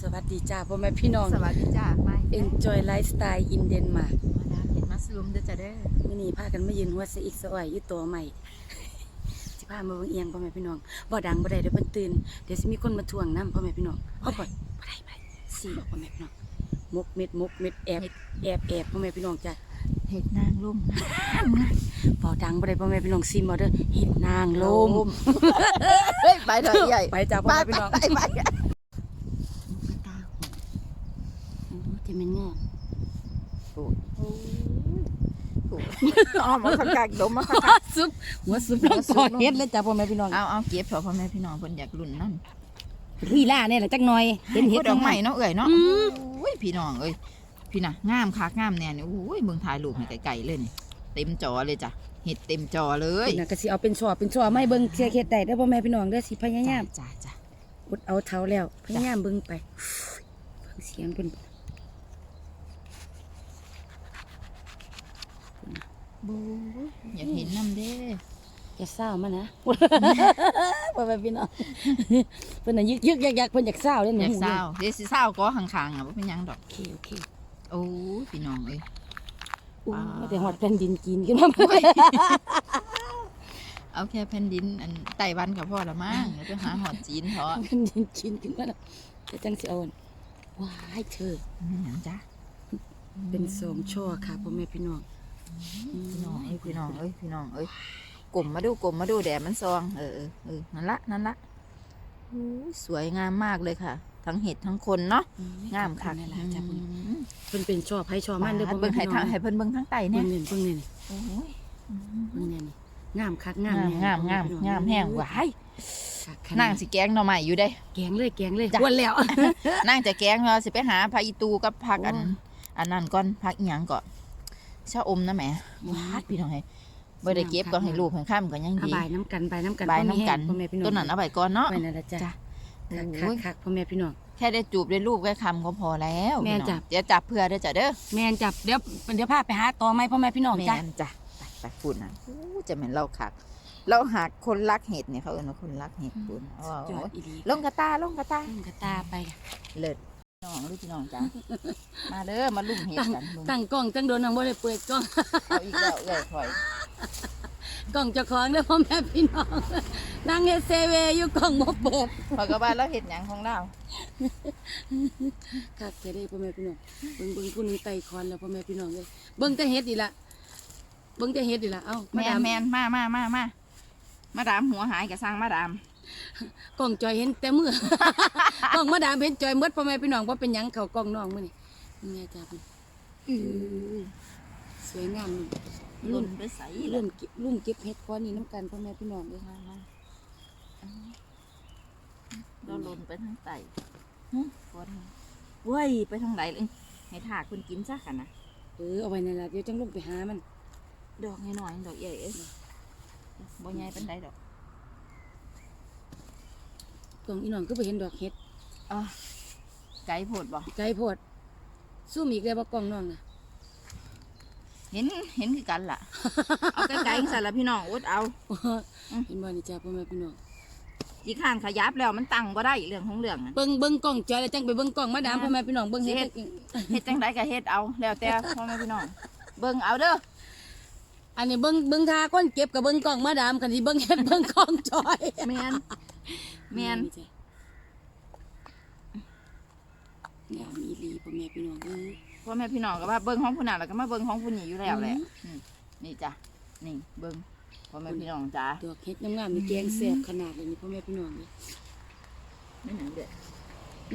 สวัสดีจ้าพ่อแม่พี่น้องสวัสดีจ้าไม่ Enjoy Lifestyle in Denmark มาดามเห็นมัสลูมเด้อจ้าเด้อมื้อนี้พากันมายืนหัวสะอีกสะอ่อยอยู่ตัวใหม่สิพามาเบิ่งเอียงพ่อแม่พี่น้องบ่ดังบ่ได้เดี๋ยวเพิ่นตื่นเดี๋ยวสิมีคนมาทวงน้ำพ่อแม่พี่น้องเอาก่อนบ่ได้บ่ได้สิบอกพ่อแม่พี่น้องมกเม็ดมกเม็ดแอบแอบแอบพ่อแม่พี่น้องจ้ะเห็ดนางลุ่มบ่ดังบ่ได้พ่อแม่พี่น้องซิมเอาเด้อเฮ็ดนางลมเฮ้ยไปเถอะใหญ่ไปจ้าพ่อไปแม่ไปพี่น้องไปไป ตา โอ้ที่มันงามโอ้อ๋อมาขักกักดมมาขักกักซุปหัวซุปลงคอเฮ็ดเลยจ้าพ่อแม่พี่น้องเอาเอาเก็บเถอะพ่อแม่พี่น้องเพิ่นอยากรุ่นนั่นลีลาเนี่ยแหละจักหน่อยเห็นเฮ็ดดอกใหม่เนาะเอ่ยเนาะอืมโอ้ยพี่น้องเอ้ยพี่น่ะงามคักงามแน่นี่โอ้ยเบิ่งถ่ายรูปให้ไกลๆเลยนี่เต็มจอเลยจ้ะเห็ดเต็มจอเลยเพิ่นน่ะก็สิเอาเป็นช่อเป็นช่อไม่เบิ่งเสียเฮ็ดได้เด้อพ่อแม่พี่น้องเด้อสิพยายามจ้าจ้าอดเอาเท้าแล้วพยายามเบิ่งไปเบิ่งเสียงเพิ่น บูอยากเห็นน้ำเด้อย่าเศร้ามานะพ่อแม่พี่น้องเพิ่นน่ะยึกยึกยักยักเพิ่นอยากเศร้าเด้อหนูยากเศร้าเดี๋ยวสิเศร้าก็ข้างๆอะบ่เป็นหยังดอกโอเคโอเคโอ้ยพี่น้องเอ้ยอู้อ่ามาแต่ฮอดแผ่นดินกินขึ้นมาเอาแค่แผ่นดินอันไต้หวันกับพ่อละมั้งเดี๋ยวไปหาหอดจีนเถอะแผ่นดินกินขึ้นมาแล้วจะจังสิเอาอันว้ายเธอนี่หยังจ้ะเป็นสองช่อค่ะพ่อแม่พี่น้อง พี่น้องเอ้ยพี่น้องเอ้ยพี่น้องเอ้ยกลมมาดูกลมมาดูแดดมันซองเออเออเออนั่นละนั่นละโอ้ยสวยงามมากเลยค่ะ ทั้งเห็ดทั้งคนเนาะงามค่ะนั่นแหละจ้ะเพิ่นอืมเพิ่นเป็นช่อไผช่อมันเด้อพ่อเบิ่แม่งให้พี่น้ทาองงให้เพิ่นเบิ่งทั้งไตเบิ่เนี่ยงนี่เบิ่งนี่นี่โอ้ยเบิ่งนี่นี่งามคักงางามมแน่งามงามงามแห้งหวายคักขนางสิแกงหน่อไม้อยู่ได้แกงเลยแกงเลยจ้ะอ้วนแล้วนางจะแกงเราสิไปหาผักอีตูกับผักอันโอ้ยอันนั้นก่อนผักอีหยังก่อน ชะอมนะแหมวาดพี่น้องให้บ่ได้เก็บก็ให้ลูกให้ข้ามก็ยังเอาดีบายน้ำกันบายน้ำกันบายน้ำกันพ่อแม่พี่น้องต้นนั้นเอาไว้ก่อนเนาะไปนั่นแหละจ้ะจ้ะคักโอ้ยคักพ่อแม่พี่น้อง แค่ได้จูบได้ลูกได้คำก็พอแล้วแม่พี่น้องจับเดี๋ยวจับเพื่อได้อจ้ะเด้อแม่นจับเดี๋ยวเดี๋ยวพาไปหาต่อไหมพ่อแม่พี่น้องแม่จ้ะนจ้ะไปไปฝุ่นน่ะอู้จะเหม็นเราคักเราหักคนรักเห็ดเนี่ยเขาเอิ้นว่าคนรักเห็ดฝุ่นโอ้จอโหดอีหลีลงกระตาลงกระตาตั้งกระตาไปเลิศพี่ น้องลูกพี่น้องจ้ะมาเด้อมาลุ่มเห็ดกันลุงตั้งกล้องตั้งโดนนังบ่ได้เปิดกล้องเอาอีกแล้วเอ้ยถอยกล้องเจ้าของเด้อพ่อแม่พี่น้องนั่งเฮ็ดเซเวอยู่กล้องบ่เปิดพอยก็ว่าแล้วเห็ดหยังของเราคักแค่ได้พ่อแม่พี่น้องเบิ่งเบิ่งผู้หนึงไต่คอนแล้วพ่อแม่พี่น้องเลยเบิ่งแต่เฮ็ดอีละเบิ่งแต่เฮ็ดอีละเอ้าแมมาดานมแมนมามามามามาดามหัวหายกับสร้างมาดาม กล้องจอยเห็นแต่มือกล้องมาดามเห็นจอยหมดพ่อแม่พี่น้องบ่เป็นหยังเขากล้องน้องมื้อนี้นี่แม่จ้าเพิ่นอื้อสวยงามนี่หล่รุ่นนไปใส่รุ่นเก็บรุ่นเก็บเฮ็ดก้อนนี้น้ำกันพ่อแม่พี่น้องเลยมามาเราหล่นไปทางไตหึฝนเว้ยไปทางไหนเลยให้ถากคุณกินซะกันนะเออเอาไว้นั่นล่ะเดี๋ยวจังลงไปหามัน ดอกน้อยๆดอกใหญ่เอ้ยบ่ใหญ่ปานใดดอก กล้องอีน้องก็ไปเห็นดอกเฮ็ดอะไก่โพดบ่ไกลโพดสู้มีอีกแล้วบ่กล้องน้องน่ะเห็นเห็นคือกันล่ะ เอาไก่ๆสั่นละพี่น้องอดเอา เห็นบ่นี่จ้าพ่อแม่พี่น้องอีกข้างขยับแล้วมันตั้งบ่ได้เรื่องของเรื่องอะเบิ่งเบิ่งกล้องจอยแล้วจังไปเบิ่งกล้องมาดามพ่อแม่พี่น้องเบิ่งเฮ็ด เฮ็ดจังไดก็เฮ็ดเอาแล้วแต่พ่อแม่พี่น้องเบิ่งเอาเด้ออันนี้เบิ่งเบิ่งทาคนเก็บกับเบิ่งกล้องมาดามกันสิเบิ่งเฮ็ดเบิ่งกล้องจอย แมน แม่น จ้ะงามอีหลีพ่อแม่พี่น้องเอ้ย พ่อแม่พี่น้องก็ว่าเบิ้งของผู้นั้นแล้วก็มาเบิ้งของผู้นี้อยู่แล้วแหละอืมนี่จ้ะนี่เบิ้งพ่อแม่พี่น้องจ้าดอกเฮ็ดงามๆนี่แกงแซ่บขนาดเลยนี่พ่อแม่พี่น้องเอ้ยไม่หนังเด็ด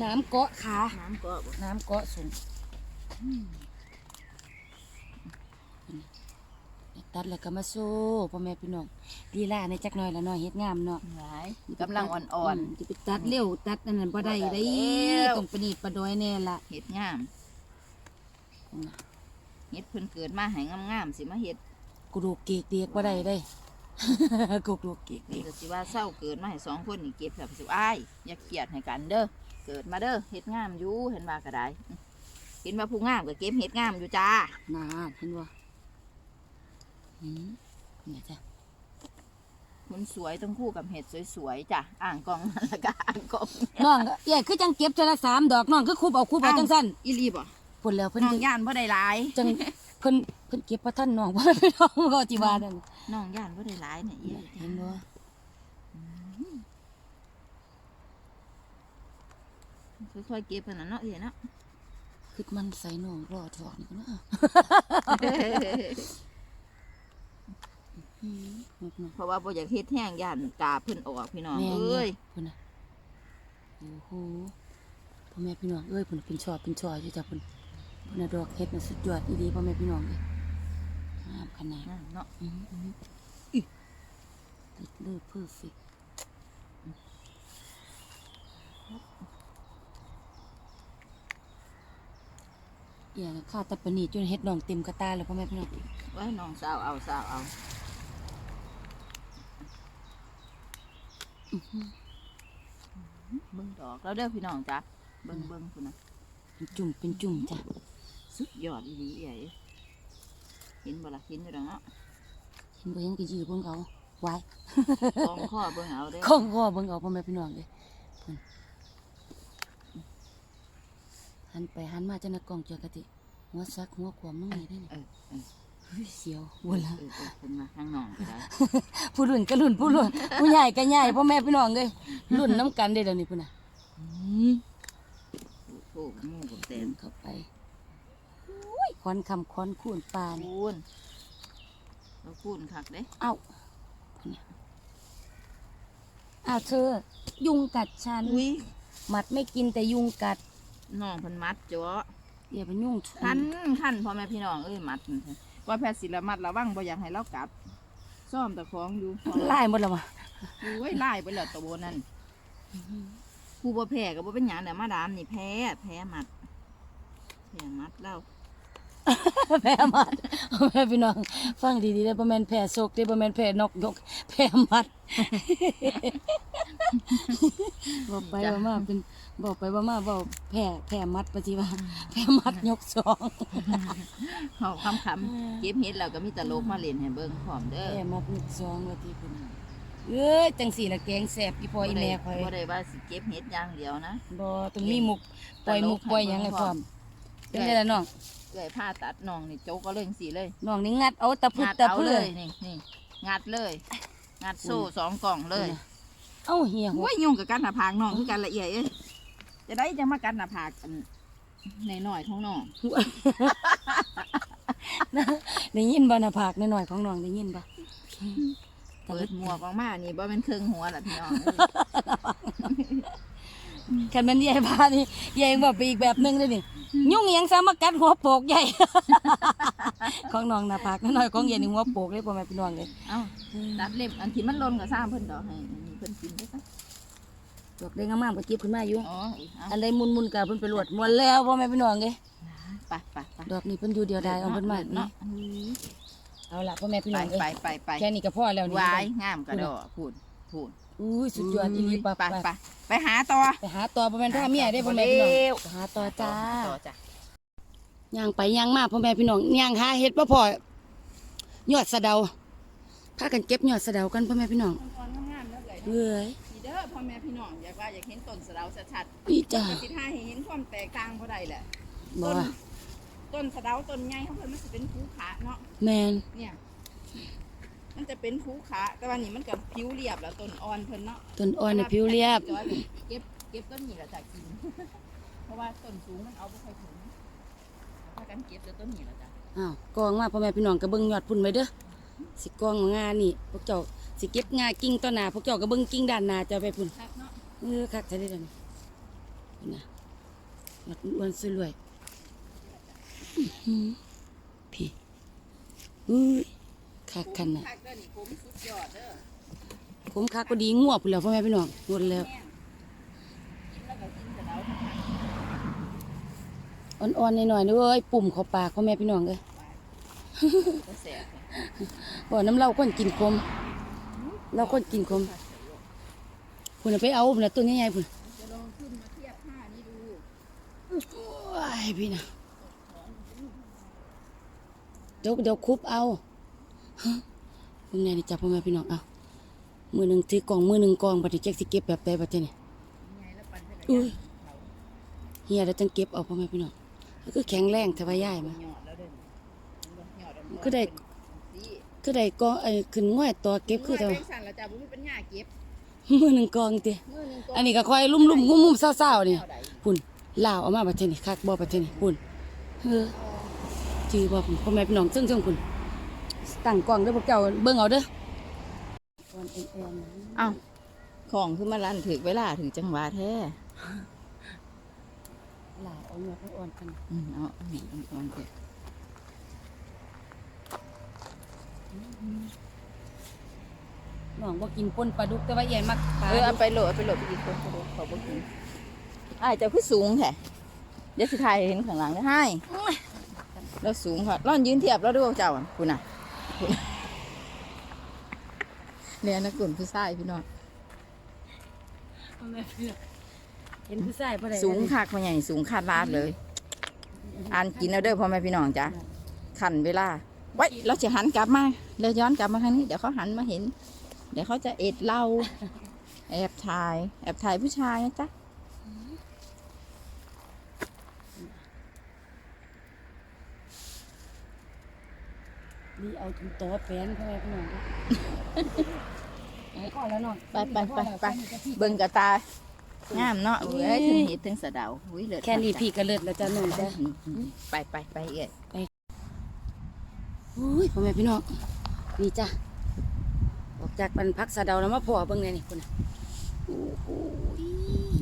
น้ำเกาะขาน้ำก็บ่น้ำเกาะสูง ตัดแล้วก็มาโซ่พ่อแม่พี่น้องลีลาในจักหน่อยละหน่อยเฮ็ดงามเนาะหลายกำลังอ่อนมจะไปตัดเร็วตัดอันนั้นบ่ได้บ่ได้ได้แล้วต้องประนีตประดอยแน่ละๆเฮ็ดงามเฮ็ดเพิ่นเกิดมาให้งามๆสิมาเฮ็ดกูดูกเกกเดียกบ่ได้ได้กูดูกเกกเดียกก็สิว่าเศร้าเกิดมาให้สองคนนี่เก็บแบบสิอ้ายอย่าเกลียดให้กันเด้อเกิดมาเด้อเฮ็ดงามอยู่เห็นว่าก็ได้อืมเห็นว่าผู้งามก็เก็บเฮ็ดงามอยู่จ้านานเห็นบ่หืม เนี่ยจ้ะคุณสวยต้องคู่กับเห็ดสวยๆจ้ะอ่างกองนั่นและก็อ่างกองน้องก็เอ้ยคือจังเก็บเทอละสามดอกน้องคือคุบเอาคุบเอาจังซั่นอีรีบ่พุ่นแล้วเพิ่นน้องจังย่านบ่ได้หลายจังเพิ่นเพิ่นเก็บบ่ทันน้องบ่ได้น้องก็สิว่านั่นน้องย่านบ่ได้หลายเนี่ยเอ้ยเห็นบ่ค่อยๆเก็บกันนะเนาะเอ้ยเนาะคือมันใส่น้องรอดอกนี่ก็นะอืมน้อง เพราะว่าบ่อยากเฮ็ดแห้งย่านกาเพิ่นออกพี่น้องแม่นเอ้ยพุ่นน่ะโอ้โหพ่อแม่พี่น้องเอ้ยพุ่นเป็นชอบเป็นชอยอยู่จ้ะพุ่นพุ่นน่ะดอกเฮ็ดน่ะสุดยอดอีหลีพ่อแม่พี่น้องเอ้ยงามขนาดนั่นเนาะอือหืออิติดเลยเพอร์เฟกเอี่ยข้าวตะปะนีจนเฮ็ดดองเต็มกระตาเลยพ่อแม่พี่น้องไว้น้องสาวเอาสาวเอา เบิ่งดอกแล้วเด้อพี่น้องจ้ะเบิ่งเบิ่งพุ่นน่ะเป็นจุ่มเป็นจุ่มจ้ะสุดยอดอีหลีเอ้ยเห็นบ่ล่ะเห็นอยู่ดอกเนาะเห็นบ่ยังก็ยือเบิ่งเอาไว้กองข้อเบิ่งเอาเด้อข้องคอเบิ่งเอาพ่อแม่พี่น้องเลยเพิ่นหันไปหันมาจะนักกล้องเจอกะติหัวซักหัวขวามน้องนี่ได้นี่เออเออเฮ้ย เสียววนละเออเออเพิ่นมาทางน้องก็ได้ผู้รุ่นก็รุ่นผู้รุ่นผู้ใหญ่ก็ใหญ่พ่อแม่พี่น้องเลยรุ่นน้ำกันได้เดี๋ยวนี้พุ่นน่ะอืมโอ้โหหมู่กับเต็เต็มมเข้าไปอุ้ยคอนคำคอนคูนปลานี่คูณเราคูณคักเด้เอ้าพุ่นน่ะอ้าวเธอ ยุงกัดฉันอุ้ยหมัดไม่กินแต่ยุงกัดน้องเพิ่นมัดจ้ะอย่าไปยุ่งคันคันพ่อแม่พี่น้องเอ้ยมัดนั่นเถอะ ว่าแพทย์ศิลมัดระวังบ่อยากให้เรากัดซ่อมตะของอยู่ไล่หมดแล้ววะโอ้ยไล่ไปแล้วตัวนั่นผู้บ่แพ้ก็บ่เป็นหยังแต่มาดามนี่แพ้แพ้มัดแพ้มัดเรา แพ้มัดแม่พี่น้อง ฟังดีๆได้อบ่แม่นแพ้โศกเด้อบ่แม่นแพ้นกยกแพ้มัดบอกไปว่ามาเป็นบอกไปว่ามาบอกแพ้แพ้มัดปฏิว่าแพ้มัดยกสองเขาคำคำๆเก็บเฮ็ดแล้วก็มีตลกมาเล่นให้เบิ่งพร้อมเด้อแพ้มัดยกสองว่าที่พุ่นเอ้ยจังสี่ละแกงแซ่บอีพ่ออีแม่ข่อยบ่ได้ว่าสิเก็บเฮ็ดอย่างเดียวนะบ่ต้องมีมุกปล่อยมุกปล่อยหยังให้พร้อมเป็นไงล่ะน้อง เอ้ยผ้าตัดน้องนี่โจกก็เล่งสีเลยน้องนี่งัดเอาตะพึดงัดตะเอาเพื่เลอยนี่นี่งัดเลยงัดโซ่สองกล่องเลยเอ้าเหี่ยหัวโอ้ยยุ่งกับกันหน้าผากน้องคือกันละเอียดเอ้ยจะได้จะมากันหน้าผากอันในหน่อยๆของน้องได้ยินบ่หน้าผากน้อยๆของน้องได้ยินบ่เปิดหมวกออกมานี่บ่เป็นเครื่องหัวล่ะพี่น้อง คันแม่นใหญ่พานี่ใหญ่บ่ไปอีกแบบหนึงเลยนี่ยุ่งอิหยังซะมากัดหัวโปกใหญ่ ของน้องหน้าผากน้อยๆของใหญ่นี่หัวโปกเลยพ่อแม่พี่น้องเลยเอ้าตัดเล็บอันที่มันหล่นก็สร้างเพิ่นดอกให้อันนี้เพิ่นกินได้ซะดอกได้งามๆก็จิบขึ้นมาอยู่อ๋อเอาอันใดมุนๆก็เพิ่นไปรวดมวนแล้วพ่อแม่พี่น้องเลยไปไปไปดอกนี้เพิ่นอยู่เดียวดายเอาเพิ่นมาเนาะเอาล่ะพ่อแม่พี่ไปน้องเอ้ไปยไปไปแค่นี้ก็พอแล้วนี่วายงามกระดอพูดพูด อุ้ยสุดยอดอีหลีปะไปไปไปไปหาต่อไปหาต่อพ่อแม่พ่อเมียได้อพ่อแม่พี่น้องเร็วไปหาต่อจ้าต่อจ้ะย่างไปย่างมาพ่อแม่พี่น้องย่างหาเฮ็ดบ่พอยอดสะเดาพากันเก็บยอดสะเดากันพ่อแม่พี่น้องอ่อนๆงามๆแล้วเลยเอ้ยนี่เด้อพ่อแม่พี่น้องอยากว่าอยากเห็นต้นสะเดาชัดนี่ๆจ้าก็สิท่าให้เห็นความแตกต่างบ่ได้แหละบ่ต้นว่าต้นสะเดาต้นใหญ่ของเพิ่นมันสิเป็นภูขาเนาะแม่นเนี่ย มันจะเป็นภูขาแต่ว่านี่มันกับผิวเรียบแล้วต้นอ่อนเพิ่นเนาะต้นอ่อนน่ะผิวเรียบแต่ว่าเก็บเก็บต้นนี้แหละจากกิน เพราะว่าต้นสูงมันเอาบ่ค่อยถึงถ้ากันเก็บแต่ต้นนี้แหละจ้ะอ้าวกองมาพ่อแม่พี่น้องก็เบิ่งยอดพุ่นไว้เด้อสิกองงานนี่พวกเจ้าสิเก็บงากิ่งต้นหน้าพวกเจ้าก็เบิ่งกิ่งด้านหน้าเจ้าไปพุ่นครับเนาะเออคักใช่ได้ดันนะหมดอ้วนสวยรวยอื้อหือพี่อุ้ย คักคันน่ะคักเด้อนี่ผมสุดยอดเด้อผมคักก็ดีงัวพุ่นแล้วพ่อแม่พี่น้องหมดแล้วแม่นกินแล้วอ่อนๆหน่อยๆนี่เว้ยปุ่มเข้าปากพ่อแม่พี่น้องเอ้ยบ่น้ำเล้าคนกินคมเราคนกินคมพุ่นนะไปเอาพุ่นน่ะต้นใหญ่ๆพุ่นจะลองขึ้นมาเทียบผ้านี่ดูว้ยพี่นะเดี๋ยวเดี๋ยวคุบเอา ฮะเป็นไงนี่จ้ะพ่อแม่พี่น้องเอามือหนึ่งถือกล่องมือหนึ่งกล่องบัดนี้แจ็คสิเก็บแบบใดบัดนี้อุ้ยเฮียแล้วจังเก็บเอาพ่อแม่พี่น้องก็คือแข็งแรงแต่ว่าย่ายมาก็ได้คือได้กองไอ้ขึ้นง่อยตัวเก็บคือแต่ว่าสั่นละจ้าบุ้มีปัญญาเก็บมือหนึ่งกองติมือหนึงก็อันนี้ก็คอยลุ่มๆงุ่มๆเศร้าๆนี่แนวใดพุ่นลาวเอามาบัดนี้คักบ่บัดนี้พุ่นเฮ้อจือบ่พุ่นพ่อแม่พี่น้องซึ่งๆพุ่น ตั้งกล้องเด้อพวกเจ้าเบิ่งเอาเด้ออ่อนแอนๆเอ้าของคือมาลั่นถึกเวลาถึงจังหวะแท้ลาวเอาเนื้ออ่อนๆกันอืมเอาอันนี้อ่อนๆเถอะน้องบ่กินป่นปลาดุกแต่ว่าใหญ่มักปลาเออเอาดุกไปโหลดเอาไปโหลดไปกินคนเขาดูเขาบ่กินอ้ายเจ้าคือสูงแท้เดี๋ยวสิถ่ายให้เห็นข้างหลังได้ให้เราสูงค่ะร่อนยืนเทียบแล้วดูเจ้าอะคุณน่ะคุณ เนี่ยนักกุ่นผู้ชายพี่น้องพ่อแม่พี่น้องเห็นผู้ชายบ่ได้สูงคักมาใหญ่สูงคาดลาดเลย อ่านกินเอาเด้อพ่อแม่พี่น้องจ้ะขันเวลาไว้เราจะหันกลับมาแล้วย้อนกลับมาทางนี้เดี๋ยวเขาหันมาเห็น เดี๋ยวเขาจะเอ็ดเราแอบถ่าย แอบถ่ายผู้ชายนะจ๊ะ เอาถึงโต๊ะแฟนพ่อแม่พี่น้องเด้อไปก่อนแล้วน้องไปไปไปไปเบิ่งกระตางามเนาะเว้ยถึงเห็ดถึงสะเดาอุ้ยเลิศแค่นี้พี่ก็เลิศแล้วจ้ะน้องจ้ะไปไปไปเอ็ดอุ้ยพ่อแม่พี่น้องนี่จ้ะออกจากบรรพักสะเดาแล้วมาพ่อเบิ่งแน่นี่คุณน่ะโอ้โห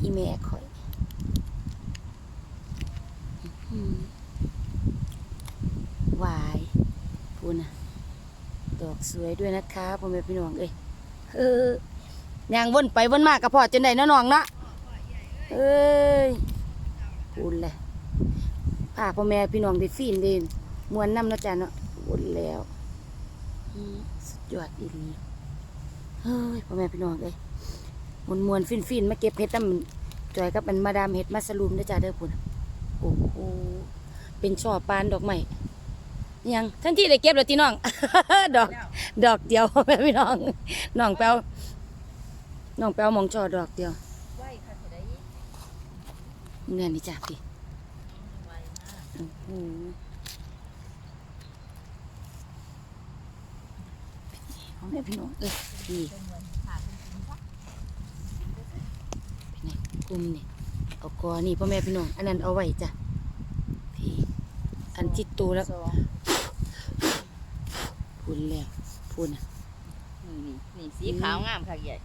อีแม่ข่อยอืมหวายพูนน่ะ ดอกสวยด้วยนะคะพ่อแม่พี่น้องเอ้ยเออย่างวนไปวนมากกับพ่อจนได้เนาะน้องเนาะเอ้ยพูนเลยพาพ่อแม่พี่น้องได้ฟีนเด่นมวนน้ำนะจ้ะเนาะวนแล้วสุดยอดอีหลีเฮ้ยพ่อแม่พี่น้องเอ้ยมวนมวนฟินฟินมาเก็บเห็ดน้ำจอยกับมันมาดามเห็ดมาสลูมเด้จ้าเด้อพุ่นโอ้โหเป็นช่อปานดอกไม้ ยังทันทีได้เก็บแล้วตีน้อง ดอก ดอกเดียวแม่พี่น้องน้องแปวน้องแปวมองช่อดอกเดียวเสด็จเนี่ยนี่จ้าพี่โอ้โหพ่อแม่พี่น้องเอ้ยพี่เป็นไงกลุ่มนี่เอากอนี่พ่อแม่พี่น้องอันนั้นเอาไว้จ้ะพี่อันที่โตแล้ว พูนแล้วพูนอะนี่นี่สีขาวงามค่ะใหญ่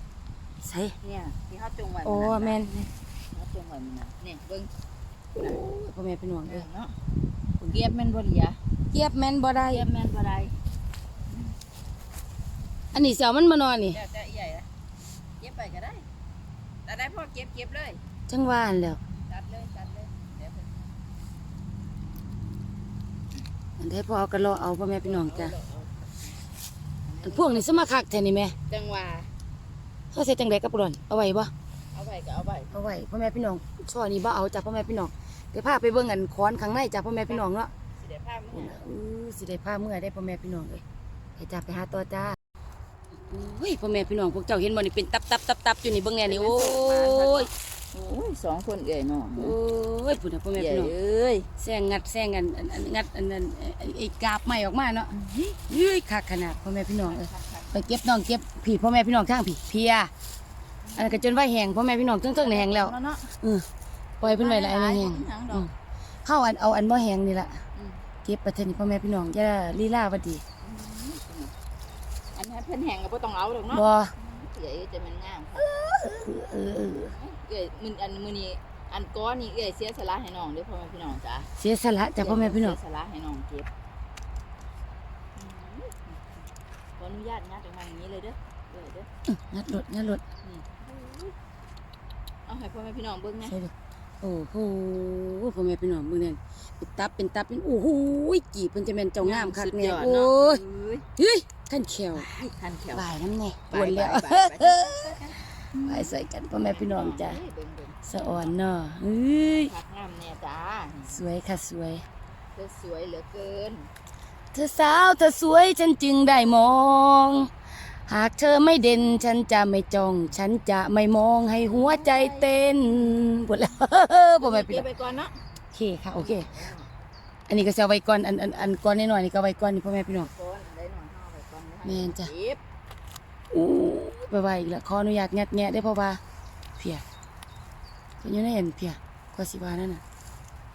ใส่เนี่ยที่เขาจงไว้โอ้แม่นเขาจงไว้มันน่ะเนี่ยเบิ่งพ่อแม่พี่น้องเอเอ้อยเนาะเก็บแม่นบ่ดีอะเกียบแม่นบ่ได้เก็บแม่นบ่ได้อันนี้เสียวมันมานอนนี่แล้วแต่ใหญ่ละเก็บไปก็ได้แต่ได้พ่อเก็บเก็บเลย จังหวานแล้วตัดเลยตัดเลยเดี๋ยวเพิ่นอันได้พอเอากระรอเอาพ่อแม่พี่น้องจ้ะ อันพวกนี้สมาคักแท้นี่แม่จังหวะเขาใส่จังไดกับปลอนเอาไว้บ่เอาไปก็เอาไปเอาไว้พ่อแม่พี่น้องช่อนี้บ่เอาจ้ะพ่อแม่พี่น้องเดี๋ยวพาไปเบิ่งอันค้อนข้างในจ้ะพ่อแม่พี่น้องเนาะสิได้ภาพอู้มื้อน่ะอู้สิได้พาเมื่อได้พ่อแม่พี่น้องเอ้ยให้จ้าไปหาต่อจ้าโอ้ยพ่อแม่พี่น้องพวกเจ้าเห็นบ่นี่เป็นตับตับตับตับอยู่นี่เบิ่งแน่นี่โอ้ย โอ้ยสองคนเอ่ยน้องโอ้ยพุ่นน่ะพ่อแม่ใหญ่พี่น้องเอ้ยแซงงัดแซงกันอันอันงัดอันนั้นไอ้ไอ้ไอ้กาบใหม่ออกมาเนาะเฮ้ยคักขนาดพ่อแม่พี่น้องเอ้ยไปเก็บน้องเก็บผีพ่อแม่พี่น้องข้างผีเพียอันนั้นก็จนว่าแห้งพ่อแม่พี่น้องเทั้งๆในแห้งแล้วเนาะเออปล่อยเพิ่นไว้ละอันนี้แห้งอืมเข้าอันเอาอันบ่แห้งนี่ล่ะเก็บประเทศนี้พ่อแม่พี่น้องอย่าลีลาวดีอันนี้เพิ่นแห้งก็บ่ต้องเอาดอกเนาะบ่ใหญ่จะมันงามเออ เออเอ้ยมื้ออันมื้อนี้อันก้อนนี่เอ้ยเสียสละให้น้องเด้อพ่อแม่พี่น้องจ้ะเสียสละจ้ะพ่อแม่พี่น้องเสียสละให้น้องเก็บขออนุญาตงัดออกมาอย่างนี้เลยเด้อเด้อเด้องัดรถงัดรถเอาให้พ่อแม่พี่น้องเบิ่งนะใช่เด้อโอ้โหพ่อแม่พี่น้องเบิ่งนั่นเป็นตับเป็นตับเป็นโอ้โหจีบเพิ่นจะแม่นเจ้างามคักแน่สุดยดโอ้เนาะยเฮ้ยขั้นแขวทันแขวบายน้ำแน่ไปวนแล้ว ไปไปไปบายใส่กันพ่อแม่พี่น้องจ้ะเบิ่งเบิ่งสะอ่อนเนาะเฮ้ยพักงามแน่จ้าสวยค่ะสวย เธอสวยเหลือเกิน เธอสาวเธอสวยฉันจึงได้มอง หากเธอไม่เด่นฉันจะไม่จ้อง ฉันจะไม่มองให้หัวใจเต้นหมดแล้วบ่แม่นพี่เก็น้องบไปก่อนเนาะโอเคค่ะโอเค อันนี้ก็จะเอาไว้ก่อนอันอันอันก่อนน้อยๆนี่ก็เอาไว้ก่อนนี่พ่อแม่พี่น้องก่อนได้หน่อยห่อไปก่อนนะคะแม่นจ้ะเก็บ อู้ไปไว้อีกแล้วขออนุญาตงัดแงะได้อเพราะว่า เพียเพิ่นอยู่ในเห็นเพียก็สิว่านั่นน่ะ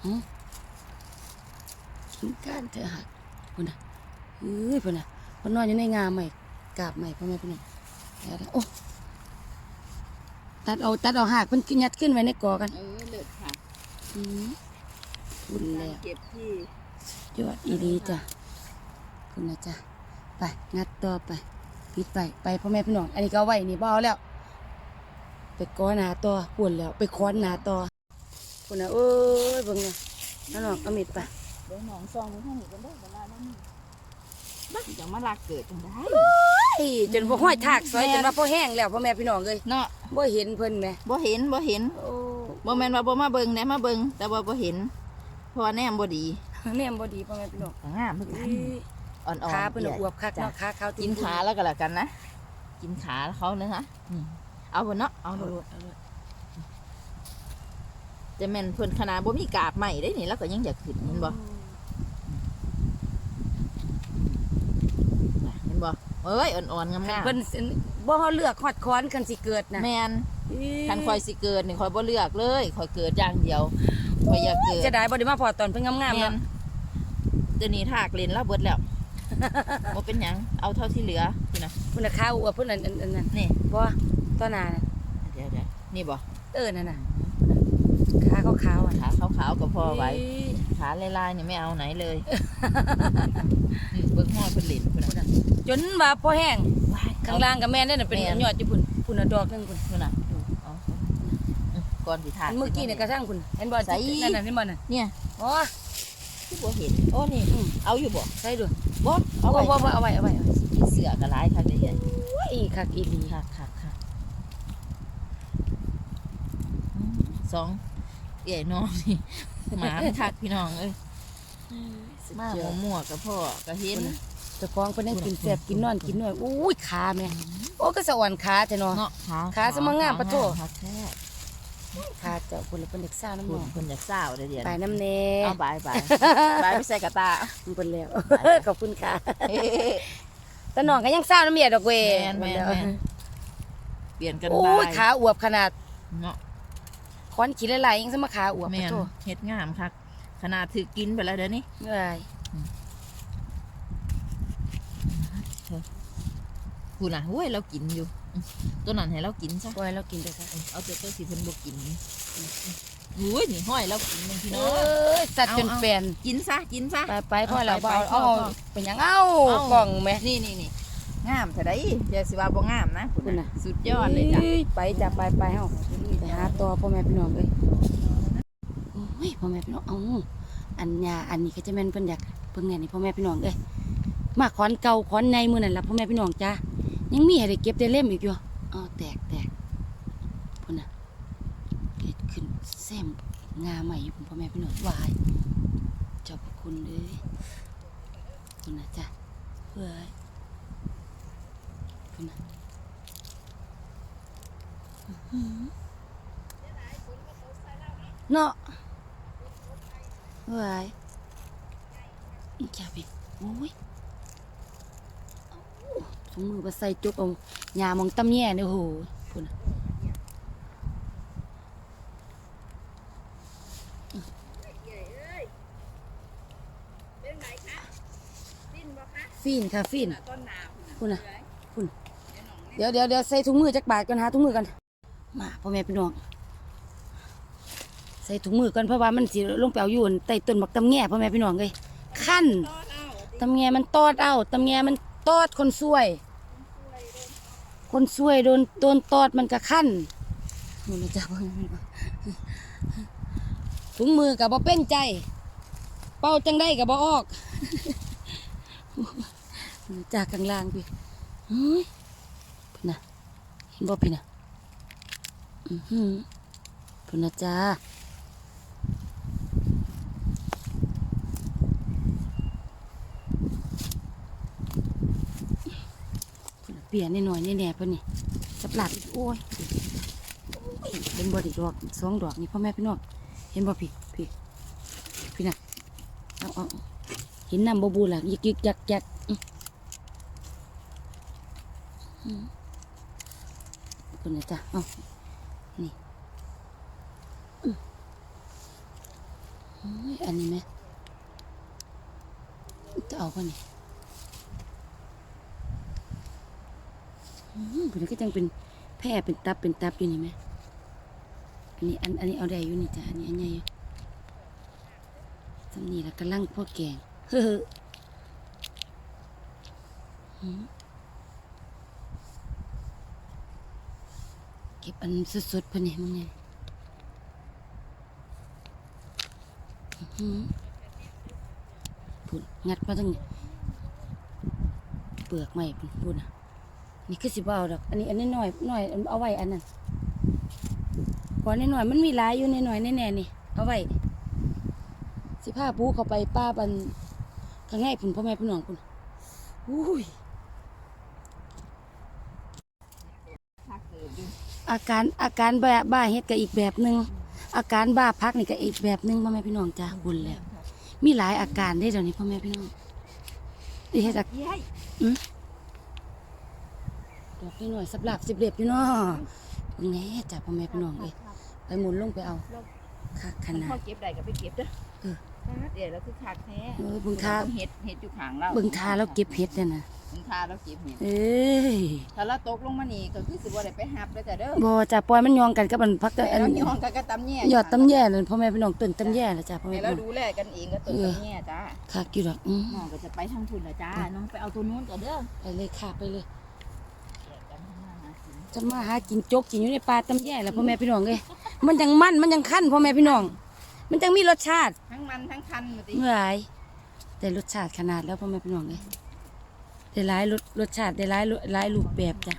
หึกินก้านเธอหักพุ่นน่ะเอ้ยพุ่นน่ะเพิ่นนอนอยู่ในงาใหม่กาบใหม่พ่อแม่พี่น้องแล้วโอ้ตัดเอาตัดเอาหักเพิ่นยัดขึ้นไว้ในกอกันเออเลิศค่ะอืมพุ่นแล้วเก็บที่ยอดอีดีจ้ะคุณนะจ้ะไปงัดต่อไป ปิดไปไปพ่อแม่พี่น้อง อันนี้ก็เอาไว้นี่บ่เอาแล้ว ไปก้อนหนาต่อปุ่นแล้ว ไปค้อนหนาต่อปุ่นนะเอ้ยเบิ่งเนี่ยนั่นหรอกเอามิดไปเดี๋ยวหนองซองไว้ให้หนูกันได้เวลานั้นบักจังมาลากเกิดจังได้เฮ้ยจนบ่ห้อยถากซอยจนว่าพ่อแห้งแล้วพ่อแม่พี่น้องเลยเนาะบ่เห็นเพิ่นแหมบ่เห็นบ่เห็นโอ้บ่แม่นว่าบ่มาเบิ่งแหน่มาเบิ่งแต่ว่าบ่เห็นเพราะว่าแนมบ่ดีแม่นบ่ดีพ่อแม่พี่น้องก็งามเหมือนกัน อุ้ยอ่อนๆขาเพิ่นน่ะใหญ่อวบคักเนาะขาขาวกินขาแล้วก็แล้วกันนะ กินขาเขาเนะคะนี่เอาบนเนาะเอาเอาโลโลดดเอาโลดจะแม่นเพิ่นขนาดบ่มีกาบใหม่ได้นี่แล้วก็ยังอยากขึ้นเห็นบ่น่ะเห็นบ่เอ้ยอ่อนๆงามเพิ่นสิบ่เฮาเลือกฮอดค้อนคันสิเกิดๆนะแม่นอุ้ยคันคอยสิเกิดนี่คอยบ่เลือกเลยคอยเกิดอย่างเดียวคอยอยากเกิด จะได้บ่ได้มาพอตอนเพิ่นงามๆแม่เนาะนเดี๋ยวนี้ถากเลนแล้วเบิดแล้ว บ่เป็นหยังเอาเท่าที่เหลือนี่นะเพิ่นน่ะขาวอวบเพิ่นอันอันอันนั้นนี่บ่ต้นหนาน่ะเดี๋ยวเดี๋ยวนี่บ่เออนั่นน่ะขาขาวๆอะขาขาวๆก็พอไว้อุ้ยขาลายๆนี่ไม่เอาไหนเลยนี่เบิ่งห้อยเพิ่นเหลินพุ่นน่ะจนว่าพอแห้งว้ายข้างล่างก็แม่นได้น่ะเป็นแม่นยอดญี่ปุ่นพุ่นน่ะดอกหนึงพุ่นพุ่นน่ะเอาอืมก่อนสิทาอันเมื่อกี้เนี่ยกระทั่งพุ่นเห็นบ่ใส่นั่นน่ะเห็นบ่น่ะเนี่ยอ๋อที่บ่เห็นโอ้นี่อืมเอาอยู่บ่ใส่ดู บ่เอาเอาไว้ไว้เอาไว้เอาไว้เอาไว้มีเสือก็หลายคักเลยเนี่ยโอ้ยคักอีหลีคักคักคักอืมสองเอ๋ยน้องนี่ หมามันคักพี่น้องเอ้ยมาหัวหมวกกับพ่อก็เห็น เจ้าของเพิ่นยังกินแซ่บกินนอนกินนวดอุ้ยขาแม่โอ้ก็สะอ่อนขาแต่เนาะ เนาะขาขาสมังงามปะโถขาแท้ เจ้าพุ่นแล้วเพิ่นเด็กซ่าน้ำหคุมณอคนอยากเศร้าเดี๋ยวเดี๋ยวไปน้ำแน่เอาบายบายบายไปใส่กระตา มันเพิ่นแล้วไปขอบคุณค่ะเฮ้แต่น้องก็ยังซ่าน้ำเมียดอกเว้ยแม่นแม่นแม่นเปลี่ยนกันโอ้บายยขาอวบขนาดเนาะควันขี้หลายๆยังสมาขาอวบแม่นโตเฮ็ดงามคักขนาดถือกินไปแล้วเดี๋ยวนี้เหนื่อยกูน่ะเว้ยเรากินอยู่อืม ตัวนั้นให้เรากินซะปล่อยเรากินไปซะเอาตัวตัวสิเพิ่นบ่กินอุ้ยนี่ห้อยเรากินนึงพี่เอน้อง้ยสัตว์เอาจนเอาแฟนกินซะกินซะไปไปพ่อเราไปบ่ไปเอาพ่อเอาพ่อเป็นหยังเอ้าเอากล่องแม่นี่นี่นี่งามเท่าใดอย่าสิว่าบ่งามนะคุณน่ะสุดยอดเลยจ้ะอ้ไปจ้ะไปไปเฮาไปหาต่อพ่อแม่พี่น้องเอ้ยโอ้ยพ่อแม่พี่น้องเอ้าอันยาอันนี้ก็จะแม่นเพิ่นอยากเพิ่นเนี่ยนี่พ่อแม่พี่น้องเอ้ยมาขอนเก่าขอนในมื้อนั่นล่ะพ่อแม่พี่น้องจ้า ยังมีให้ได้เก็บได้เล่มอีกอยู่อ๋อแตกแตกพุ่นน่ะเกิดขึ้นแซมงาใหม่อยู่พ่อแม่พี่น้องวายจ้าพระคุณเด้ยคุณน่ะจ้ะเฮ้ยคุณน่ะเนาะวายอีจับอีกโอ้ย ถุงมือมาใส่จุกเอายามองตำแย่เนี่ยโอ้โหพูดนะฟีนค่ะฟีนพูดนะพูดเดี๋ยวเดี๋ยวเดี๋ยวใส่ถุงมือจักบาทก่อนหาถุงมือกันมาพ่อแม่พี่น้องใส่ถุงมือก่อนเพราะว่ามันสิลงไปเอาอยู่ใต้ต้นบักตำแง่พ่อแม่พี่น้องเลยขั้นตำแง่มันตอดเอาตำแง่มันตอดคนซวย คนซวยโดนโดนตอดมันก็ขั้นนี่นะจ๊ะถุงมือกับบ่เป็นใจ เป่าจังได้กับบ่ออกจากกลางล่างพี่เฮ้ยพี่นะเห็นบ่พี่นะอือหือพุ่นะจ้าพุ่นน่ะ เปียๆหน่อยแน่ๆเพิ่นนี่สับหลับโอ้ยโอ้ยเป็นบ่อีกดอกสองดอกนี่พ่อแม่พี่น้องเห็นบ่พี่พี่พี่น่ะเอาเอาเห็นน้ำบบูล่ะยิกยิกยักยักอื้ออืมเพิ่นนะจ้ะเอานี่อื้อโอ้ยอันนี้ไหมจะเอาป่ะนี่ อืม เป็นก็จังเป็นแพร่เป็นตับเป็นตับอยู่นี่ไหมอันนี้อันอันนี้เอาได้อยู่นี่จ้ะอันนี้อันใหญ่สำนีแล้วกำลังพวกแกงเฮ้อเก็บอันสดๆพิ่นนี่มึงไงอื้อหือพุ่นงัดมาตั้งเปลือกไม้พุ่นพุ่นะ นี่คือสิบเอาดอกอันนี้อันนี้หน่อยหน่อยเอาไว้อันนั้นก่อนนิดหน่อยมันมีหลายอยู่นิดหน่อยแน่ๆนี่เอาไว้สิผ้าปูเข้าไปป้าบันข้างในพุ่นพ่อแม่พี่น้องพุ่นอุ้ยอาการอาการบ้าบ้าเฮ็ดก็อีกแบบหนึ่งอาการบ้าพักนี่ก็อีกแบบหนึ่งพ่อแม่พี่น้องจ้าบุญแล้วมีหลายอาการได้เดี๋ยวนี้พ่อแม่พี่น้องดิเฮ็ดจากเย้ย ดอกนิดหน่อยสับหลับสิบเรียบพี่น้องแน่จ้าพ่อแม่พี่น้องเอ้ยไปหมุนลงไปเอาคักขมันนาพอดเก็บได้ก็ไปเก็บเด้อเออคักเดี๋ยวแล้วคือคักแท้เออเบิ่งทาเห็ดเห็ดอยู่ข้างเราเบิ่งทาแล้วเก็บเห็ดเนี่ยนะเบิ่งทาแล้วเก็บเห็ดเอ้ยถ้าเราตกลงมานี่ก็คือสิบ่ได้ไปหับแล้วจ้ะเด้อบ่จ้ะปล่อยมันยองกันกับมันพักแต่อันเรายองกันก็ตำแย่ยอดตำแย่เลยพ่อแม่พี่น้องต้นตำแย่แล้วจ้ะพ่อให้แม่เราพี่น้องดูแลกันเองก็ต้นตำแย่จ้าคักอยู่ดอกอืมน้องก็จะไปทางพุ่นละจ้าน้องไปเอาตัวนู้นจ้ะเด้อไปเลยค่ะไปเลยแยกกันทำ มาหากินจะมาหากินจกกินอยู่ในป่าตำแย่แล้วพ่อแม่พี่น้องเอ้ยมันยังมันมันยังคั่นพ่อแม่พี่น้อง มันจังมีรสชาติทั้งมันทั้งคันมาติเมื่อไหร่แต่รสชาติขนาดแล้วพ่อแม่พี่น้องเอ้ยได้หลายรสรสชาติได้หลายรสหลายรูปแบบจ้ะ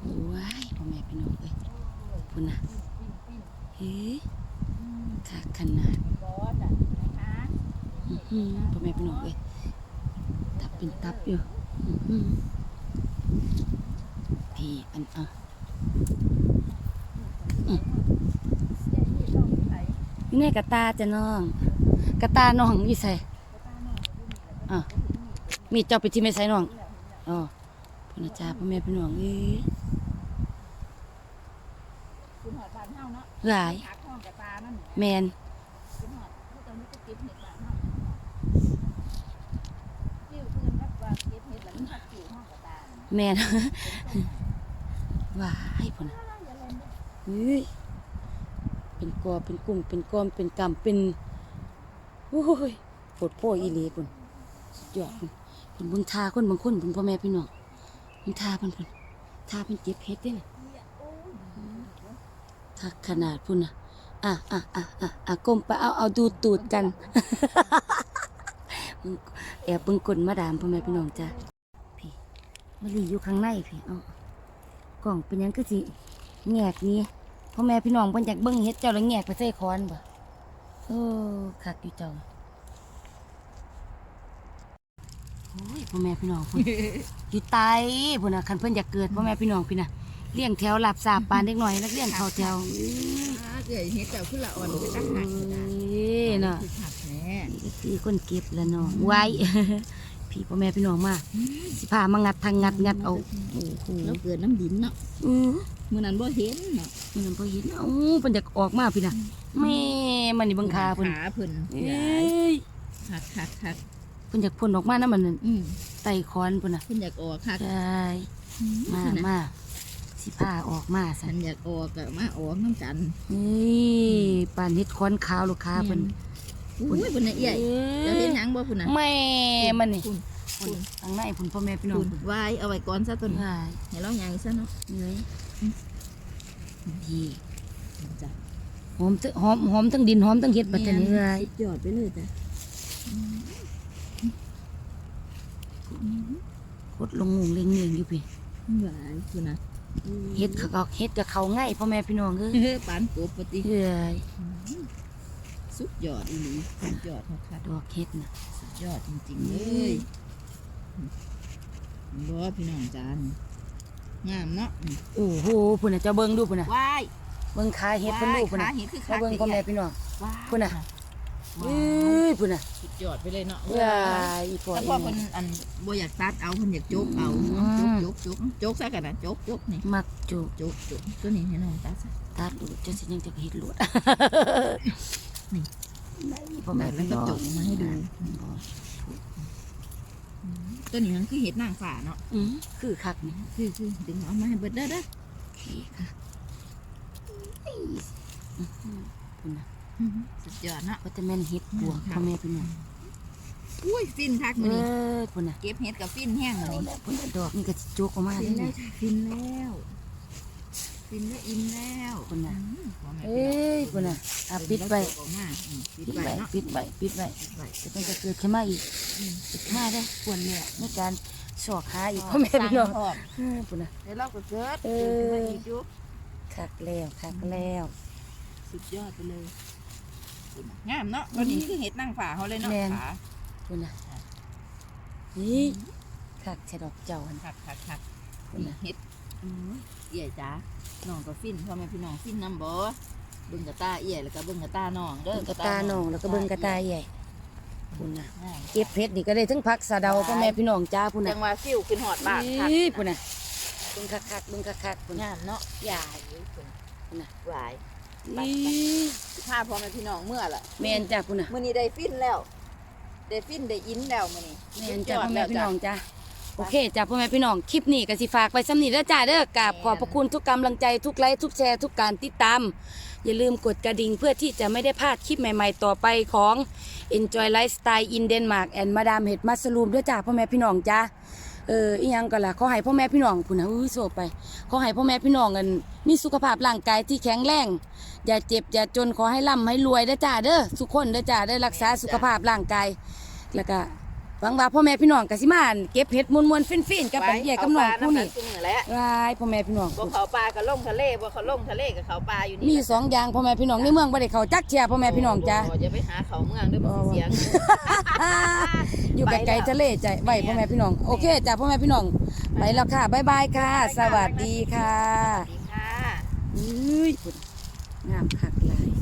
โอ้ยพ่อแม่พี่น้องเอ้ยพุ่นน่ะเฮ้ยคักขนาดบอสอะนะคะอืมพ่อแม่พี่น้องเอ้ยตับเป็นตับอยู่ อืมพี่อันอะอยู่ในกระตาจ้ะน้อง กระตาน้องอยู่ใส่อะมีเจ้าไปที่ไม่ใส่น้องอ๋อพนจ้าพ่อแม่พี่น้องเอ้ยหนเฮาเนาะหลายหักห้องกับตานั่นแมนคุณหอดผู้ตอนนี้ก็เก็บเห็ดบานเฮาจิ้วคืนรับว่าเก็บเห็ดแมน วห้าแมนว้ายพ่อนะเฮ้ยเป็นกอเป็นกุ้งเป็นกอมเป็นกำเป็นโอ้ยปวดโพ่อีหลีปุ่นสุดยอดปุ่นปุ่นบิ่งทาคนบางคนปุ่นพ่อแม่พี่น้องบิ่งทาพิ่นปุ่นทาเพิ่นเก็บเฮ็ดเด้น่ะทักขนาดพุ่นนะอะอะอะอะอะก้มไปเอาเอาดูตูดกันแอบเบิ่งกลมาดามพ่อแม่พี่น้องจ้ะพี่มะลีอยู่ข้างในพี่เอา กล่องเป็นหยังคือสิแงกนี้พ่อแม่พี่น้องเพิ่นอยากเบิ่งเฮ็ดเจ้าแล้วแงกไปใส่คอนบ่เออคักอยู่เจ้าโอ้ยพ่อแม่พี่น้องพุ่นอยู่ไตพุ่นน่ะคันเพิ่นอยากเกิดพ่อแม่พี่น้องพี่น่ะเลี้ยงแถวหลับสาบปานเด็กน้อยนักเรียนเข้าแถวอื้อเดี๋ยวเห็ดเจ้าขึ้นละอ่อนไปตั้งหักเอ้ยเนาะคือหักแท้นี่ก็คือคนเก็บแล้วเนาะไว้ พี่พ่อแม่พี่น้องมาสิพามางัดทางงัดงัดเอาโอ้โหแล้วเกิดน้ำดินเนาะอือมื้อนั้นบ่เห็นเนาะมันบ่เห็นเอ้าเพิ่นอยากออกมาพี่น่ะแม่มันนี่เบังคาเพิ่นขาเพิ่นเอ้ยหักหักหักเพิ่นอยากพ่นออกมานะมันนั่นอืมไต่คอนเพิ่นน่ะเพิ่นอยากออกหักใช่มามาสิพาออกมาซั่ฉันนอยากออกก็มาออกน้ำกันเฮ้ยปานเฮ็ดคอนขาวลูกค้าเพิ่น อุ้ยเพิ่นน่ะเอี้ยเจ้าเห็นหยังบ่พุ่นน่ะแม่มันนี่พุ่นพุ่นทางในพุ่นพ่อแม่พี่น้องพุ่นพุ่นไว้เอาไว้ก่อนซะต้นใช่ให้เราใหญ่ซะเนาะเหนื่อยพี่จ้ะหอมทั้งหอมหอมทั้งดินหอมทั้งเห็ดบัดเทอนี้เลยสุดยอดไปเลยจ้ะกดลงงงเลียงเลียงอยู่พี่หลายพุ่นน่ะเห็ดเขาก็เห็ดกับเขาง่ายพ่อแม่พี่น้องเอ้ยเฮ้ยปานกบปฏิเอ้ย สุดยอดอีหลีสุดยอดค่ะดอกเห็ดน่ะสุดยอดจริงๆเลยบ่พี่น้องจานงามเนาะอืมโอ้โหพุ่นน่ะเจ้าเบิ่งดูพุ่นน่ะว้ายเบิ่งขาเฮ็ดเพิ่นดูพุ่นขาน่ะเห็ดคือมาเบิ่งพ่อแม่พี่น้องว้ายพุ่นน่ะว้าเอ้วยพุ่นน่ะสุดยอดไปเลยเนาะว้ายอีพ่อแต่อีพ่อแม่เพิ่นอันบ่อยากตัดเอาเพิ่นอยากโจกเอาอืมโจกโจกโจกซะกันนะโจกโจกนี่มักจูบโจกโจกตัวนี้ให้น้องตัดซะตัดดูจนสิยังจะเฮ็ดลวด นี่ได้พ่อแม่แล้วพี่ก็น้องโจกมาให้ดูตัวนี้มันคือเห็ดนางฟ้าเนาะอืมคือคักนี่คือคือดึงเอามาให้เบิดเด้อเด้อโอเคค่ะพุ่นน่ะสุดยอดเนาะก็จะแม่นเฮ็ดปวกพ่อแม่พี่น้องอุ้ยฟินคักเอมื้อนี้อพุ่นน่ะเก็บเห็ดกับฟินแห้งมื้อนี้พุ่นน่ะดอกนี่ก็สิจุกออกมาฟิได้นแล้นี่วจ้ะฟินแล้ว ฟินแล้วอิ่มแล้วพุ่นน่ะอืมพ่อแม่เอ้ยพุ่นน่ะอะปิดไว้ออกมาอืมปิดปิดไว้ไว้เนาะปิดไว้ปิดไว้ปิดไว้จะเป็นจะเกิดขึ้นมาอีกอืมปิดมาได้อควรเนี่ยในการสอกหาอีกพ่อแม่พี่น้องสร้างพร้มเออพุ่นน่ะเดี๋ยวเราก็เกิดเออเกิดขึ้นมาอีกอยู่คักแล้วคักแล้วสุดยอดไปเลยงามเนาะวันนี้คือเห็ดนางฟ้าเขาเลยเนาะขาพุ่นน่ะนี่คักแช่ดอกเจ้าหั่นคักคักคักพุ่นน่ะเห็ด อืมเอี่ยจ้าน้องก็ฟินพ่อแม่พี่น้องฟินน้ำบ่เบิ่งกระตาเอี่ยแล้วก็เบิ่งกระตาน้องเด้อเบิ่งกระตาน้องแล้วก็เบิ่งกระตาใหญ่พุ่นน่ะอ่าเก็บเพชรนี่ก็ได้ทั้งผักสะเดาพ่อแม่พี่น้องจ้าพุ่นจัน่ะงว่าฟิวขึ้นหอดบ้านคักนี่พุ่นน่ะเบิ่งคักๆเบิ่งคักๆพุ่นน่ะงามเนาะใหญ่พุ่นน่ะหลายนี่พาพ่อแม่พี่น้องเมื่อล่ะแม่นจ้าพุ่นน่ะมื้อนี้ได้ฟินแล้วได้ฟินได้อินแล้วมื้อนี้แม่นจ้าพ่อแม่พี่น้องจ้า โอเคจ้าพ่อแม่พี่น้องคลิปนี้ก็สิฝากไปซ้ำนี้เด้อจ้าเด้อกราบขอบพระคุณทุกกำลังใจทุกไลค์ทุกแชร์ทุกการติดตาม อย่าลืมกดกระดิ่งเพื่อที่จะไม่ได้พลาดคลิปใหม่ๆต่อไปของ Enjoy Lifestyle in Denmark and Madame เห็ดมัสลูมด้วยจ้าพ่อแม่พี่น้องจ้าเอออีหยังก็ล่ะขอให้พ่อแม่พี่น้องพุ่นนะอุ้ยโซไปขอให้พ่อแม่พี่น้องกันมีสุขภาพร่างกายที่แข็งแรง อย่าเจ็บอย่าจนขอให้ร่ำให้รวยเด้อจ้าเด้อทุกคนเด้อจ้าได้รักษาสุขภาพร่างกายแล้วก็ หวังว่าพ่อแม่พี่น้องกสิมาอั่นเก็บเห็ดมวนๆฟินๆกับไปใหญ่กับน้องผู้นี่เาปลาำกัซุมื้อแหล้ววายพ่อแม่พี่น้องบ่เขาปลาก็ลงทะเลบ่เขาลงทะเลก็เขาปลาอยู่มีนี่สองอย่างพ่อแม่พี่น้องในเมืองบ่ได้เข้าจักเที่ยพ่อแม่พี่น้องจ้าอย่าไปหาเขาเมืองเด้วยมันสิเสียงอยู่ไกลๆทะเลใจไว้พ่อแม่พี่น้องโอเคจ้ะพ่อแม่พี่น้องไปแล้วค่ะบ๊ายบายค่ะ สวัสดีค่ะสวัสดีค่ะอุ้ยงามคักหลาย